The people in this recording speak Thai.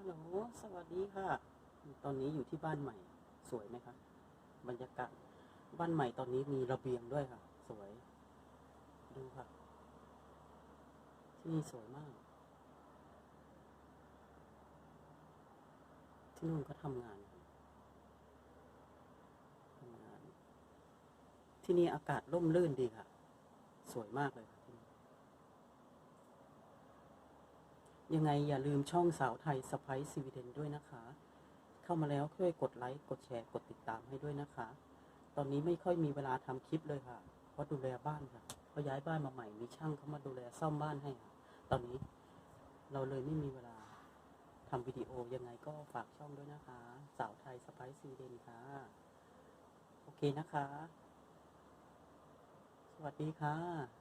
ฮัลโหล สวัสดีค่ะ ตอนนี้อยู่ที่บ้านใหม่ สวยไหมคะ บรรยากาศ บ้านใหม่ตอนนี้มีระเบียงด้วยค่ะ สวย ดูค่ะ ที่นี่สวยมาก ที่นู่นก็ทำงานทำงาน ที่นี่อากาศร่มรื่นดีค่ะ สวยมากเลยค่ะที่นี่ ยังไงอย่าลืมช่องสาวไทยสไปซ์สวีเดนด้วยนะคะ เข้ามาแล้วช่วยกดไลค์กดแชร์กดติดตามให้ด้วยนะคะ ตอนนี้ไม่ค่อยมีเวลาทำคลิปเลยค่ะ เพราะดูแลบ้านค่ะเพราะย้ายบ้านมาใหม่มีช่างเข้ามาดูแลซ่อมบ้านให้ค่ะตอนนี้เราเลยไม่มีเวลาทำวิดีโอยังไงก็ฝากช่องด้วยนะคะ สาวไทยสไปซ์สวีเดนค่ะ โอเคนะคะ สวัสดีค่ะ